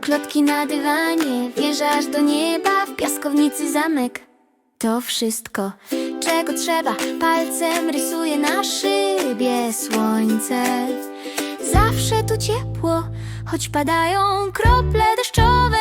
Plotki na dywanie, wjeżdżasz do nieba W piaskownicy zamek. To wszystko, czego trzeba Palcem rysuję na szybie słońce. Zawsze tu ciepło, choć padają krople deszczowe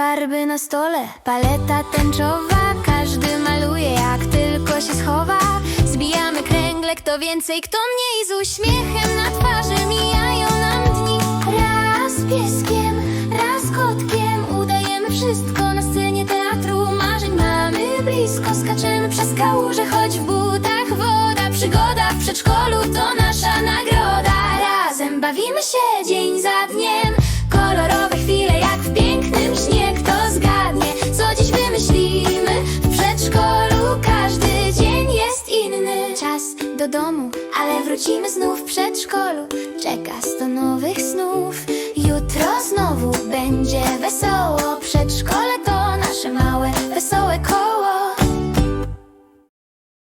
Farby na stole, paleta tęczowa Każdy maluje jak tylko się schowa. Zbijamy kręgle, kto więcej, kto mniej. Z uśmiechem na twarzy mijają nam dni. Raz pieskiem, raz kotkiem Udajemy wszystko na scenie teatru Marzeń. Mamy blisko Skaczemy przez kałuże, choć w butach woda. Przygoda w przedszkolu to nasza nagroda. Razem bawimy się dzień za dniem do domu, ale wrócimy znów w przedszkolu. Czeka sto nowych snów